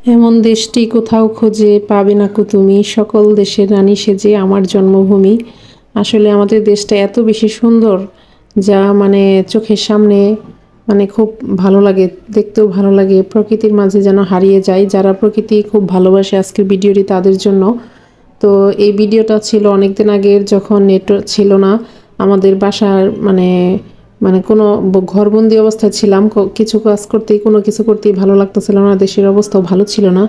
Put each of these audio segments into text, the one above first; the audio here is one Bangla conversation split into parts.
এমন দেশটি কোথাও খোঁজে পাবে না কো তুমি। সকল দেশের রানী সেজে আমার জন্মভূমি। আসলে আমাদের দেশটা এত বেশি সুন্দর যা মানে চোখের সামনে মানে খুব ভালো লাগে, দেখতেও ভালো লাগে। প্রকৃতির মাঝে যেন হারিয়ে যায়। যারা প্রকৃতি খুব ভালোবাসে আজকের ভিডিওটি তাদের জন্য। তো এই ভিডিওটা ছিল অনেক দিন আগের, যখন নেটওয়ার্ক ছিল না, আমাদের বাসার মানে মানে কোনো ঘরবন্দি অবস্থায় ছিলাম কিছু কাজ করতেই, কোনো কিছু করতেই ভালো লাগতেছিল না, দেশের অবস্থাও ভালো ছিল না।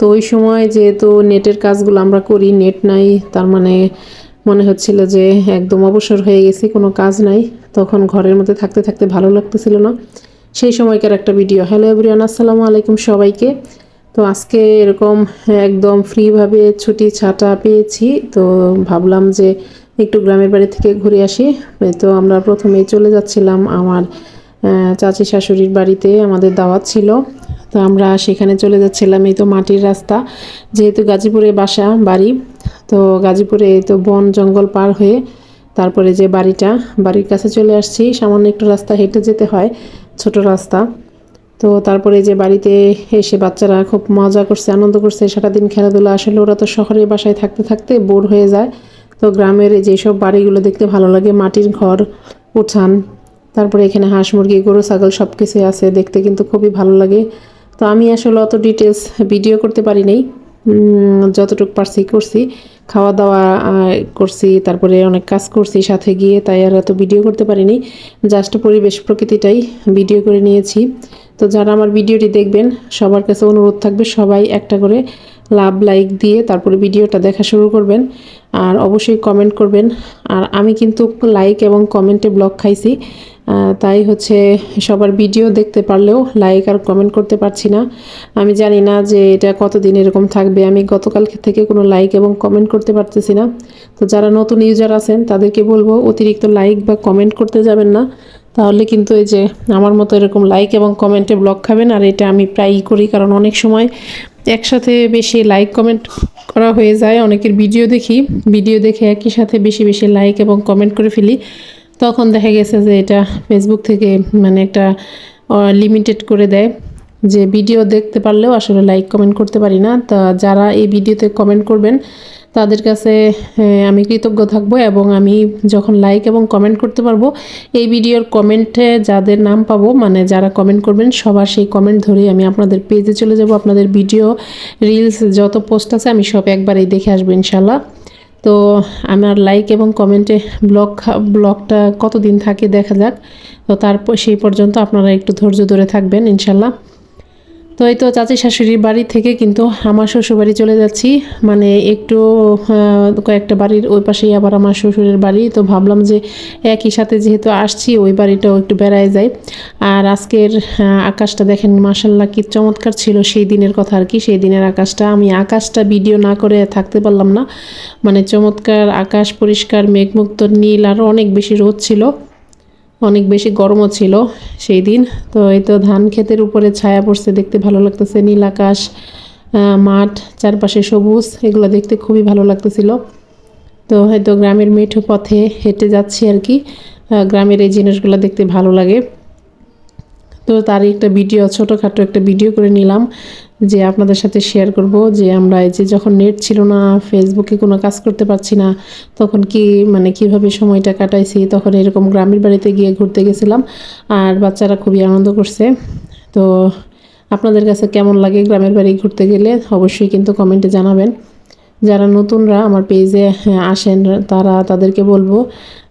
তো ওই সময় যেহেতু নেটের কাজগুলো আমরা করি, নেট নাই, তার মানে মনে হচ্ছিল যে একদম অবসর হয়ে গেছি, কোনো কাজ নাই। তখন ঘরের মধ্যে থাকতে থাকতে ভালো লাগতেছিল না। সেই সময়কার একটা ভিডিও। হ্যালো এভরিওয়ান, আসসালামু আলাইকুম সবাইকে। তো আজকে এরকম একদম ফ্রিভাবে ছুটি ছাটা পেয়েছি। তো ভাবলাম যে একটু গ্রামের বাড়ি থেকে ঘুরে আসি। তো আমরা প্রথমেই চলে যাচ্ছিলাম আমার চাচি শাশুড়ির বাড়িতে, আমাদের দাওয়াত ছিল। তো আমরা সেখানে চলে যাচ্ছিলাম, এই তো মাটির রাস্তা। যেহেতু গাজীপুরে বাসা, বাড়ি, তো গাজীপুরে এই তো বন জঙ্গল পার হয়ে তারপরে যে বাড়িটা, বাড়ির কাছে চলে আসছি। সামান্য একটু রাস্তা হেঁটে যেতে হয়, ছোট রাস্তা। তো তারপরে যে বাড়িতে এসে বাচ্চারা খুব মজা করছে, আনন্দ করছে, সারাদিন খেলাধুলা। আসলে ওরা তো শহরের বাসায় থাকতে থাকতে বোর হয়ে যায়। তো গ্রামের যেসব বাড়িগুলো দেখতে ভালো লাগে, মাটির ঘর, উঠান, তারপরে এখানে হাঁস মুরগি, গরু, ছাগল সব কিছুই আছে, দেখতে কিন্তু খুবই ভালো লাগে। তো আমি আসলে অত ডিটেলস ভিডিও করতে পারি নাই যতটুকু পারছি করছি। খাওয়া দাওয়া করছি, তারপরে অনেক কাজ করছি সাথে গিয়ে, তাই আর এত ভিডিও করতে পারিনি। জাস্ট পরিবেশ প্রকৃতিটাই ভিডিও করে নিয়েছি। তো যারা আমার ভিডিওটি দেখবেন, সবার কাছে অনুরোধ থাকবে সবাই একটা করে লাভ, লাইক দিয়ে তারপরে ভিডিওটা দেখা শুরু করবেন। আর অবশ্যই কমেন্ট করবেন। আর আমি কিন্তু লাইক এবং কমেন্টে ব্লক খাইছি। তাই হচ্ছে সবার ভিডিও দেখতে পারলেও লাইক আর কমেন্ট করতে পারছি না। আমি জানি না যে এটা কতদিন এরকম থাকবে। আমি গতকাল থেকে কোনো লাইক এবং কমেন্ট করতে পারতেছি না। তো যারা নতুন ইউজার আছেন, তাদেরকে বলব অতিরিক্ত লাইক বা কমেন্ট করতে যাবেন না। তাহলে কিন্তু এই যে আমার মতো এরকম লাইক এবং কমেন্টে ব্লক খাবেন, আর এটা আমি প্রায়ই করি, কারণ অনেক সময় একসাথে বেশি লাইক কমেন্ট করা হয়ে যায়, অনেকের ভিডিও দেখি ভিডিও দেখে একই সাথে বেশি বেশি লাইক এবং কমেন্ট করে ফেলি, তখন দেখা গেছে যে এটা ফেসবুক থেকে মানে একটা লিমিটেড করে দেয়, যে ভিডিও দেখতে পারলেও আসলে লাইক কমেন্ট করতে পারি না, তা যারা এই ভিডিওতে কমেন্ট করবেন তাদের কাছে আমি কৃতজ্ঞ থাকব এবং আমি যখন লাইক এবং কমেন্ট করতে পারব, এই ভিডিওর কমেন্টে যাদের নাম পাবো মানে যারা কমেন্ট করবেন, সবার সেই কমেন্ট ধরেই আমি আপনাদের পেজে চলে যাব। আপনাদের ভিডিও রিলস যত পোস্ট আছে, আমি সব একবারেই দেখে আসব ইনশাল্লাহ তো আমার লাইক এবং কমেন্টে ব্লগ ব্লগটা কতদিন থাকে দেখা যাক। তো তারপর, সেই পর্যন্ত আপনারা একটু ধৈর্য ধরে থাকবেন ইনশাল্লাহ তো এই তো চাচি শাশুড়ির বাড়ি থেকে কিন্তু আমার শ্বশুর বাড়ি চলে যাচ্ছি। মানে একটু কয়েকটা বাড়ির ওই পাশেই আবার আমার শ্বশুরের বাড়ি। তো ভাবলাম যে একই সাথে যেহেতু আসছি, ওই বাড়িটাও একটু বেড়ায় যাই। আর আজকের আকাশটা দেখেন মাসাল্লাহ কি চমৎকার ছিল সেই দিনের কথা আর কি। সেই দিনের আকাশটা, আমি আকাশটা ভিডিও না করে থাকতে পারলাম না। মানে চমৎকার আকাশ, পরিষ্কার, মেঘমুক্ত, নীল, আর অনেক বেশি রোদ ছিল। অনেক বেশি গরমও ছিল সেই দিন। তো এই তো ধান ক্ষেতের উপরে ছায়া পড়ছে, দেখতে ভালো লাগতেছে। নীল আকাশ মাঠ, চারপাশে সবুজ, এগুলো দেখতে খুবই ভালো লাগতেছিল। তো হয়তো গ্রামের মেঠো পথে হেঁটে যাচ্ছি আর কি। গ্রামের এই জিনিসগুলো দেখতে ভালো লাগে। তো তারই একটা ভিডিও, ছোটোখাটো একটা ভিডিও করে নিলাম যে আপনাদের সাথে শেয়ার করব যে আমরা এই যে যখন নেট ছিল না ফেসবুকে কোনো কাজ করতে পারছি না, তখন কি মানে কীভাবে সময়টা কাটাইছি, তখন এরকম গ্রামের বাড়িতে গিয়ে ঘুরতে গেছিলাম আর বাচ্চারা খুবই আনন্দ করছে। তো আপনাদের কাছে কেমন লাগে গ্রামের বাড়ি ঘুরতে গেলে অবশ্যই কিন্তু কমেন্টে জানাবেন। যারা নতুনরা আমার পেজে আসেন, তারা তাদেরকে বলব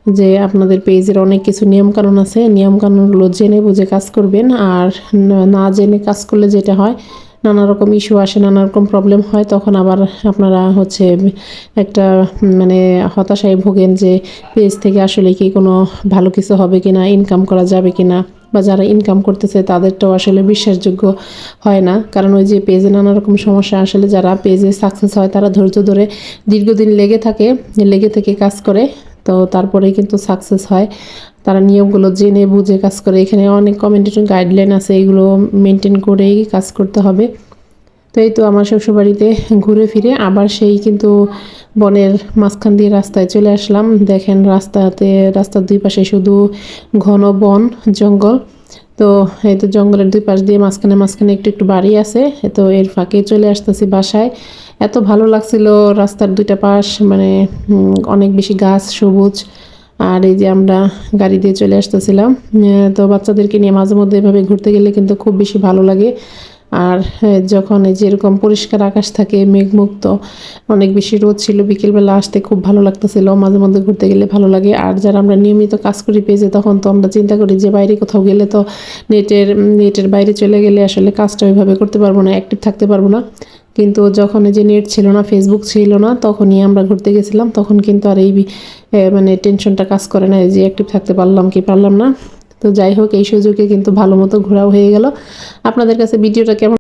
যে আপনাদের পেজের অনেক কিছু নিয়মকানুন আছে। নিয়মকানুনগুলো জেনে বুঝে কাজ করবেন আর না জেনে কাজ করলে যেটা হয়, নানা রকম ইস্যু আসে, নানা রকম প্রবলেম হয়, তখন আবার আপনারা হচ্ছে একটা মানে হতাশায় ভোগেন যে পেজ থেকে আসলে কি কোনো ভালো কিছু হবে কি না ইনকাম করা যাবে কি না বা যারা ইনকাম করতেছে তাদেরটাও আসলে বিশ্বাসযোগ্য হয় না। কারণ ওই যে পেজে নানা রকম সমস্যা আসলে যারা পেজে সাকসেস হয় তারা ধৈর্য ধরে দীর্ঘদিন লেগে থাকে, লেগে থেকে কাজ করে। তো তারপরেই কিন্তু সাকসেস হয়। তারা নিয়মগুলো জেনে বুঝে কাজ করে। এখানে অনেক কমেন্টেশন গাইডলাইন আছে, এগুলো মেনটেন করেই কাজ করতে হবে। তো এই তো আমার শ্বশুরবাড়িতে ঘুরে ফিরে। আবার সেই কিন্তু বনের মাঝখান দিয়ে রাস্তায় চলে আসলাম। দেখেন রাস্তাতে, রাস্তার দুই পাশে শুধু ঘন বন, জঙ্গল। তো এই তো জঙ্গলের দুই পাশ দিয়ে মাঝখানে মাঝখানে একটু একটু বাড়ি আছে তো এর ফাঁকে চলে আসতেছি বাসায়। এত ভালো লাগছিল রাস্তার দুইটা পাশ মানে অনেক বেশি গাছ, সবুজ, আর এই যে আমরা গাড়ি দিয়ে চলে আসতেছিলাম। তো বাচ্চাদেরকে নিয়ে মাঝে মধ্যে এভাবে ঘুরতে গেলে কিন্তু খুব বেশি ভালো লাগে। আর যখন এই যে এরকম পরিষ্কার আকাশ থাকে, মেঘমুক্ত, অনেক বেশি রোদ ছিল, বিকেলবেলা আসতে খুব ভালো লাগতেছিল, মাঝে মধ্যে ঘুরতে গেলে ভালো লাগে। আর যারা আমরা নিয়মিত কাজ করি পেজে, তখন তো আমরা চিন্তা করি যে বাইরে কোথাও গেলে তো নেটের নেটের বাইরে চলে গেলে আসলে কাজটা ওইভাবে করতে পারব না অ্যাক্টিভ থাকতে পারব না। কিন্তু যখন যে নেট ছিল না ফেসবুক ছিল না, তখনই আমরা ঘুরতে গেছিলাম, তখন কিন্তু আর এই মানে টেনশনটা কাজ করে না, যে অ্যাক্টিভ থাকতে পারলাম কি পারলাম না। তো যাই হোক, এই সুযোগে কিন্তু ভালো মতো ঘোরাও হয়ে গেল। আপনাদের কাছে ভিডিওটা কেমন